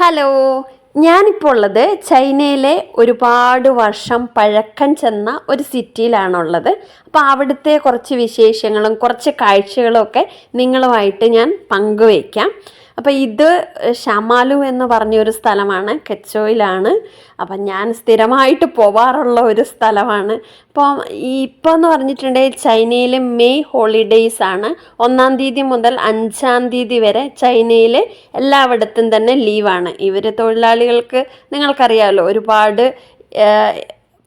Hello ഞാനിപ്പോൾ ഉള്ളത് ചൈനയിലെ ഒരുപാട് വർഷം പഴക്കം ചെന്ന ഒരു സിറ്റിയിലാണുള്ളത്. അപ്പോൾ അവിടുത്തെ കുറച്ച് വിശേഷങ്ങളും കുറച്ച് കാഴ്ചകളും ഒക്കെ നിങ്ങളുമായിട്ട് ഞാൻ പങ്കുവയ്ക്കാം. അപ്പോൾ ഇത് ഷമാലു എന്ന് പറഞ്ഞൊരു സ്ഥലമാണ് കെച്ചോയിലാണ്. അപ്പം ഞാൻ സ്ഥിരമായിട്ട് പോവാറുള്ള ഒരു സ്ഥലമാണ്. അപ്പോൾ ഇപ്പോൾ എന്ന് പറഞ്ഞിട്ടുണ്ടെങ്കിൽ ചൈനയിൽ മെയ് ഹോളിഡേയ്സ് ആണ്. ഒന്നാം തീയതി മുതൽ അഞ്ചാം തീയതി വരെ ചൈനയിൽ എല്ലായിടത്തും തന്നെ ലീവാണ്. ഇവർ തൊഴിലാളികൾക്ക് നിങ്ങൾക്കറിയാമല്ലോ ഒരുപാട്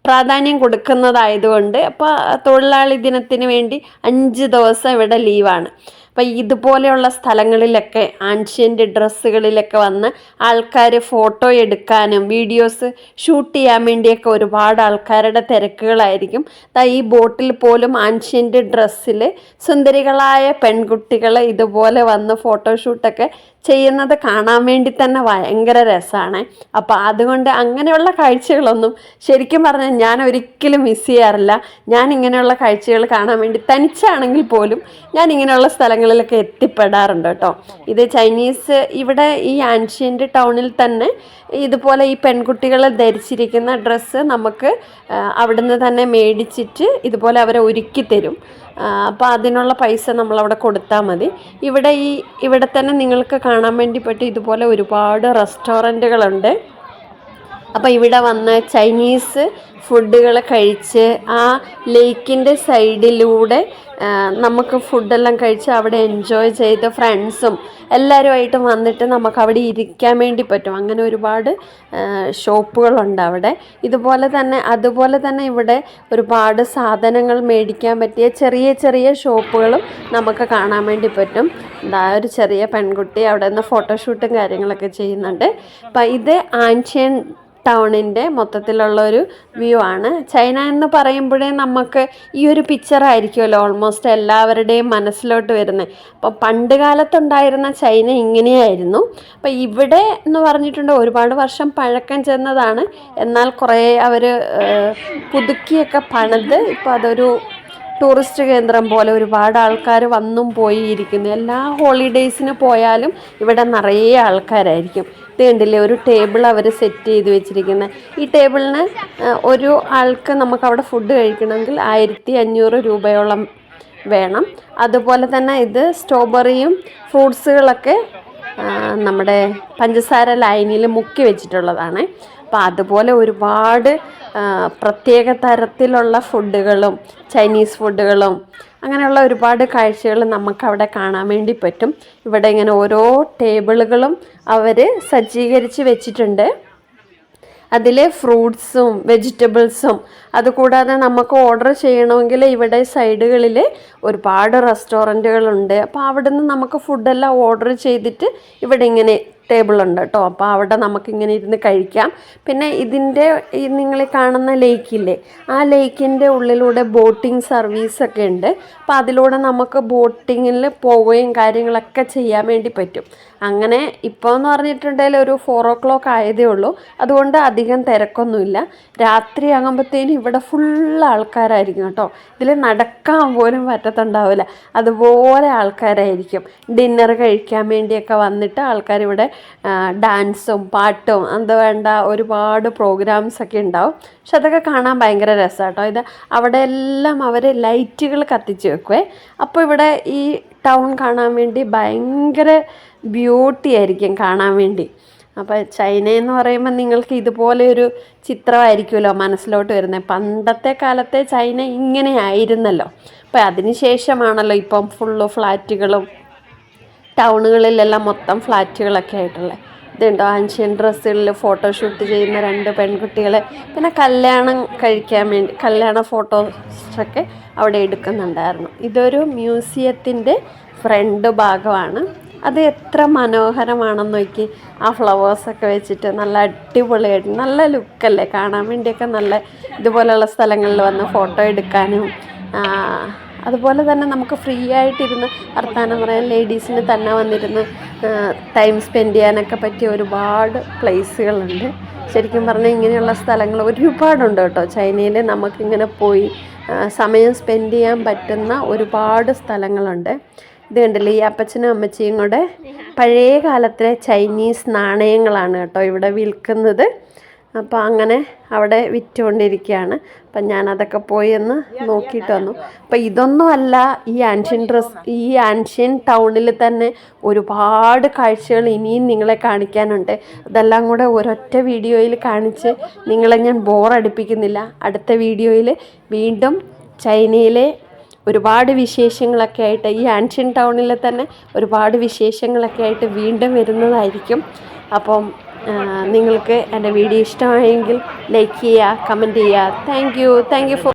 പ്രാധാന്യം കൊടുക്കുന്നതായതുകൊണ്ട് അപ്പോൾ തൊഴിലാളി ദിനത്തിന് വേണ്ടി അഞ്ച് ദിവസം ഇവിടെ ലീവാണ്. അപ്പം ഇതുപോലെയുള്ള സ്ഥലങ്ങളിലൊക്കെ ആൻഷ്യന്റ് ഡ്രസ്സുകളിലൊക്കെ വന്ന് ആൾക്കാർ ഫോട്ടോ എടുക്കാനും വീഡിയോസ് ഷൂട്ട് ചെയ്യാൻ വേണ്ടിയൊക്കെ ഒരുപാട് ആൾക്കാരുടെ തിരക്കുകളായിരിക്കും. ഈ ബോട്ടിൽ പോലും ആൻഷ്യന്റ് ഡ്രസ്സിൽ സുന്ദരികളായ പെൺകുട്ടികൾ ഇതുപോലെ വന്ന് ഫോട്ടോഷൂട്ടൊക്കെ ചെയ്യുന്നത് കാണാൻ വേണ്ടി തന്നെ ഭയങ്കര രസമാണ് അപ്പോൾ അതുകൊണ്ട് അങ്ങനെയുള്ള കാഴ്ചകളൊന്നും ശരിക്കും പറഞ്ഞാൽ ഞാൻ ഒരിക്കലും മിസ് ചെയ്യാറില്ല. ഞാൻ ഇങ്ങനെയുള്ള കാഴ്ചകൾ കാണാൻ വേണ്ടി തനിച്ചാണെങ്കിൽ പോലും ഞാൻ ഇങ്ങനെയുള്ള സ്ഥലങ്ങളിലൊക്കെ എത്തിപ്പെടാറുണ്ട് കേട്ടോ. ഇത് ചൈനീസ് ഇവിടെ ഈ ആൻഷ്യന്റ് ടൗണിൽ തന്നെ ഇതുപോലെ ഈ പെൺകുട്ടികൾ ധരിച്ചിരിക്കുന്ന ഡ്രസ്സ് നമുക്ക് അവിടുന്ന് തന്നെ മേടിച്ചിട്ട് ഇതുപോലെ അവരെ ഒരുക്കി തരും. അപ്പോൾ അതിനുള്ള പൈസ നമ്മളവിടെ കൊടുത്താൽ മതി. ഇവിടെ ഈ ഇവിടെ തന്നെ നിങ്ങൾക്ക് കാണാൻ വേണ്ടി പറ്റും ഇതുപോലെ ഒരുപാട് റെസ്റ്റോറന്റുകളുണ്ട്. അപ്പോൾ ഇവിടെ വന്ന് ചൈനീസ് ഫുഡുകൾ കഴിച്ച് ആ ലേക്കിന്റെ സൈഡിലൂടെ നമുക്ക് ഫുഡെല്ലാം കഴിച്ച് അവിടെ എൻജോയ് ചെയ്ത് ഫ്രണ്ട്സും എല്ലാവരുമായിട്ട് വന്നിട്ട് നമുക്ക് അവിടെ ഇരിക്കാൻ വേണ്ടി പറ്റും. അങ്ങനെ ഒരുപാട് ഷോപ്പുകളുണ്ട് അവിടെ. ഇതുപോലെ തന്നെ അതുപോലെ തന്നെ ഇവിടെ ഒരുപാട് സാധനങ്ങൾ മേടിക്കാൻ പറ്റിയ ചെറിയ ചെറിയ ഷോപ്പുകളും നമുക്ക് കാണാൻ വേണ്ടി പറ്റും. എന്താ ഒരു ചെറിയ പെൺകുട്ടി അവിടെ നിന്ന് ഫോട്ടോഷൂട്ടും കാര്യങ്ങളൊക്കെ ചെയ്യുന്നുണ്ട്. അപ്പം ഇത് ആൻഷ്യൻ ടൗണിന്റെ മൊത്തത്തിലുള്ള ഒരു വ്യൂ ആണ്. ചൈന എന്ന് പറയുമ്പോഴേ നമുക്ക് ഈ ഒരു പിക്ചർ ആയിരിക്കുമല്ലോ ഓൾമോസ്റ്റ് എല്ലാവരുടെയും മനസ്സിലോട്ട് വരുന്നത്. അപ്പോൾ പണ്ട് കാലത്തുണ്ടായിരുന്ന ചൈന ഇങ്ങനെയായിരുന്നു. അപ്പോൾ ഇവിടെ എന്ന് പറഞ്ഞിട്ടുണ്ട് ഒരുപാട് വർഷം പഴക്കം ചെന്നതാണ്. എന്നാൽ കുറേ അവർ പുതുക്കിയൊക്കെ പണിത് ഇപ്പോൾ അതൊരു ടൂറിസ്റ്റ് കേന്ദ്രം പോലെ ഒരുപാട് ആൾക്കാർ വന്നും പോയി ഇരിക്കുന്നു. എല്ലാ ഹോളിഡേയ്സിന് പോയാലും ഇവിടെ നിറയെ ആൾക്കാരായിരിക്കും. ഇത് കണ്ടില്ലേ? ഒരു ടേബിൾ അവർ സെറ്റ് ചെയ്ത് വെച്ചിരിക്കുന്നത് ഈ ടേബിളിന് ഒരു ആൾക്ക് നമുക്ക് അവിടെ ഫുഡ് കഴിക്കണമെങ്കിൽ ആയിരത്തി അഞ്ഞൂറ് രൂപയോളം വേണം. അതുപോലെ തന്നെ ഇത് സ്ട്രോബെറിയും ഫ്രൂട്ട്സുകളൊക്കെ നമ്മുടെ പഞ്ചസാര ലൈനിൽ മുക്കി വെച്ചിട്ടുള്ളതാണ്. അപ്പോൾ അതുപോലെ ഒരുപാട് പ്രത്യേക തരത്തിലുള്ള ഫുഡുകളും ചൈനീസ് ഫുഡുകളും അങ്ങനെയുള്ള ഒരുപാട് കാഴ്ചകൾ നമുക്കവിടെ കാണാൻ വേണ്ടി പറ്റും. ഇവിടെ ഇങ്ങനെ ഓരോ ടേബിളുകളും അവർ സജ്ജീകരിച്ച് വെച്ചിട്ടുണ്ട്. അതിൽ ഫ്രൂട്ട്സും വെജിറ്റബിൾസും. അതുകൂടാതെ നമുക്ക് ഓർഡർ ചെയ്യണമെങ്കിൽ ഇവിടെ സൈഡുകളിൽ ഒരുപാട് റെസ്റ്റോറന്റുകളുണ്ട്. അപ്പോൾ അവിടുന്ന് നമുക്ക് ഫുഡെല്ലാം ഓർഡർ ചെയ്തിട്ട് ഇവിടെ ഇങ്ങനെ ടേബിൾ ഉണ്ട് കേട്ടോ. അപ്പോൾ അവിടെ നമുക്കിങ്ങനെ ഇരുന്ന് കഴിക്കാം. പിന്നെ ഇതിന്റെ ഈ നിങ്ങൾ കാണുന്ന ലേക്കില്ലേ ആ ലേക്കിന്റെ ഉള്ളിലൂടെ ബോട്ടിംഗ് സർവീസൊക്കെ ഉണ്ട്. അപ്പോൾ അതിലൂടെ നമുക്ക് ബോട്ടിങ്ങിൽ പോവുകയും കാര്യങ്ങളൊക്കെ ചെയ്യാൻ വേണ്ടി പറ്റും. അങ്ങനെ ഇപ്പോൾ എന്ന് പറഞ്ഞിട്ടുണ്ടെങ്കിൽ ഒരു ഫോർ ഓ ക്ലോക്ക് ആയതേ ഉള്ളൂ. അതുകൊണ്ട് അധികം തിരക്കൊന്നുമില്ല. രാത്രി ആകുമ്പോഴത്തേനും ഇവിടെ ഫുൾ ആൾക്കാരായിരിക്കും കേട്ടോ. ഇതിൽ നടക്കാൻ പോലും പറ്റത്തുണ്ടാവില്ല. അതുപോലെ ആൾക്കാരായിരിക്കും. ഡിന്നർ കഴിക്കാൻ വേണ്ടിയൊക്കെ വന്നിട്ട് ആൾക്കാർ ഇവിടെ ഡാൻസും പാട്ടും അത് വേണ്ട ഒരുപാട് പ്രോഗ്രാംസ് ഒക്കെ ഉണ്ടാവും. പക്ഷെ അതൊക്കെ കാണാൻ ഭയങ്കര രസമാണ് കേട്ടോ ഇത് അവിടെ എല്ലാം അവർ ലൈറ്റുകൾ കത്തിച്ച് വെക്കുവേ. അപ്പോൾ ഇവിടെ ഈ ടൗൺ കാണാൻ വേണ്ടി ഭയങ്കര ബ്യൂട്ടി ആയിരിക്കും കാണാൻ വേണ്ടി. അപ്പോൾ ചൈന എന്ന് പറയുമ്പോൾ നിങ്ങൾക്ക് ഇതുപോലെ ഒരു ചിത്രമായിരിക്കുമല്ലോ മനസ്സിലോട്ട് വരുന്നത്. പണ്ടത്തെ കാലത്തെ ചൈന ഇങ്ങനെ ആയിരുന്നല്ലോ. അതിന് ശേഷമാണല്ലോ ഇപ്പം ഫുള്ള് ഫ്ലാറ്റുകളും ടൗണുകളിലെല്ലാം മൊത്തം ഫ്ലാറ്റുകളൊക്കെ ആയിട്ടുള്ളത് ഇതുണ്ടോ ആൻഷ്യൻ ഡ്രസ്സുകളിൽ ഫോട്ടോഷൂട്ട് ചെയ്യുന്ന രണ്ട് പെൺകുട്ടികളെ പിന്നെ കല്യാണം കഴിക്കാൻ വേണ്ടി കല്യാണ ഫോട്ടോസൊക്കെ അവിടെ എടുക്കുന്നുണ്ടായിരുന്നു. ഇതൊരു മ്യൂസിയത്തിന്റെ ഫ്രണ്ട് ഭാഗമാണ്. അത് എത്ര മനോഹരമാണെന്ന് നോക്കി. ആ ഫ്ലവേഴ്സൊക്കെ വെച്ചിട്ട് നല്ല അടിപൊളിയായിട്ട് നല്ല ലുക്കല്ലേ. കാണാൻ വേണ്ടിയൊക്കെ നല്ല ഇതുപോലെയുള്ള സ്ഥലങ്ങളിൽ വന്ന് ഫോട്ടോ എടുക്കാനും അതുപോലെ തന്നെ നമുക്ക് ഫ്രീ ആയിട്ടിരുന്ന് വർത്തമാനം പറയാൻ ലേഡീസിന് തന്നെ വന്നിരുന്ന് ടൈം സ്പെൻഡ് ചെയ്യാനൊക്കെ പറ്റിയ ഒരുപാട് പ്ലേസുകളുണ്ട് ശരിക്കും പറഞ്ഞാൽ ഇങ്ങനെയുള്ള സ്ഥലങ്ങൾ ഒരുപാടുണ്ട് കേട്ടോ. ചൈനയിൽ നമുക്കിങ്ങനെ പോയി സമയം സ്പെൻഡ് ചെയ്യാൻ പറ്റുന്ന ഒരുപാട് സ്ഥലങ്ങളുണ്ട്. ഇത് കണ്ടില്ലേ ഈ അപ്പച്ചനും അമ്മച്ചിയും കൂടെ പഴയ കാലത്തിലെ ചൈനീസ് നാണയങ്ങളാണ് കേട്ടോ ഇവിടെ വിൽക്കുന്നത്. അപ്പോൾ അങ്ങനെ അവിടെ വിറ്റുകൊണ്ടിരിക്കുകയാണ്. അപ്പം ഞാനതൊക്കെ പോയി ഒന്ന് നോക്കിയിട്ട് വന്നു. അപ്പം ഇതൊന്നും അല്ല ഈ ആൻഷ്യൻ ഡ്രസ് ഈ ആൻഷ്യൻ ടൗണിൽ തന്നെ ഒരുപാട് കാഴ്ചകൾ ഇനിയും നിങ്ങളെ കാണിക്കാനുണ്ട്. അതെല്ലാം കൂടെ ഒരൊറ്റ വീഡിയോയിൽ കാണിച്ച് നിങ്ങളെ ഞാൻ ബോറടിപ്പിക്കുന്നില്ല അടുത്ത വീഡിയോയിൽ വീണ്ടും ചൈനയിലെ ഒരുപാട് വിശേഷങ്ങളൊക്കെ ആയിട്ട് ഈ ആൻഷ്യൻ ടൗണിൽ തന്നെ ഒരുപാട് വിശേഷങ്ങളൊക്കെ ആയിട്ട് വീണ്ടും വരുന്നതായിരിക്കും. അപ്പം നിങ്ങൾക്ക് എന്റെ വീഡിയോ ഇഷ്ടമായെങ്കിൽ ലൈക്ക് ചെയ്യുക കമന്റ് ചെയ്യുക. Thank you. Thank you for